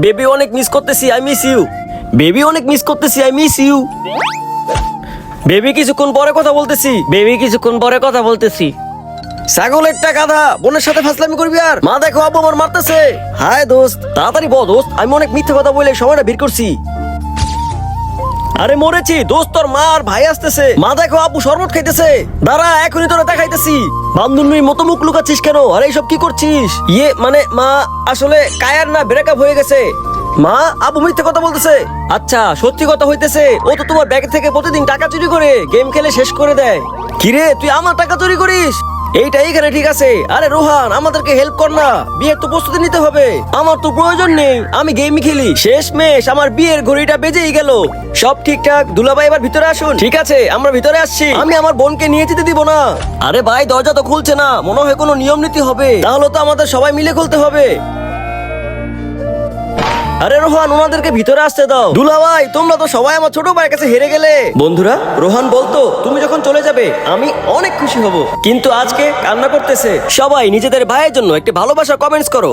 Baby অনেক miss করতেছি I miss you baby অনেক মিস করতেছি আই মিস ইউ বেবি কিছুক্ষণ পরে কথা বলতেছি বেবি কিছুক্ষণ পরে কথা বলতেছি। ছাগল একটা গাধা বোনের সাথে ফাসলামি করবি আর? মা দেখো, আব্বু আমার মারতেছে। হায় দোস্ত, তাড়াতাড়ি বল দোস্ত, আমি অনেক মিথ্যে কথা বলে সময়টা ভিড় করছি। আরে মরেছি, দোস্ত তোর মা আর ভাই আসতেছে। মা দেখো, আব্বু শরবত খাইতেছে। দাঁড়া, এখনই তোরা দেখাইতেছি। বান্ধবীর মতো মুখ লুকাচ্ছিস কেন? আরে এইসব কি করছিস? ইয়ে মানে মা, আসলে কায়ার না ব্রেকআপ হয়ে গেছে। মা, আব্বু মিথ্যে কথা বলতেছে। আচ্ছা সত্যি কথা হইতেছে, ও তো তোমার ব্যাগ থেকে প্রতিদিন টাকা চুরি করে গেম খেলে শেষ করে দেয়। কিরে, তুই আমার টাকা চুরি করিস? এইটা এইখানে ঠিক আছে। আরে রোহান, আমাদেরকে হেল্প কর না। বিয়ের তো প্রস্তুতি নিতে হবে। আমার তো প্রয়োজন নেই। আমি গেমই খেলি। শেষ মেশ আমার বিয়ের ঘড়িটা বেজেই গেল। সব ঠিকঠাক? দুলাভাই, এবার ভিতরে আসুন। ঠিক আছে, আমরা ভিতরে আসছি। আমি আমার বোনকে নিয়ে যেতে দিব না। আরে ভাই, দরজা তো খুলছে না। মনে হয় কোনো নিয়ম নীতি হবে। তাহলে তো আমাদের সবাই মিলে খুলতে হবে। আরে রোহান ওনাদেরকে ভিতরে আসতে দাও। দুলা ভাই, তোমরা তো সবাই আমার ছোট ভাইয়ের কাছে হেরে গেলে। বন্ধুরা, রোহান বলতো, তুমি যখন চলে যাবে, আমি অনেক খুশি হব। কিন্তু আজকে কান্না করতেছে। সবাই নিজেদের ভাইয়ের জন্য একটি ভালোবাসা কমেন্টস করো।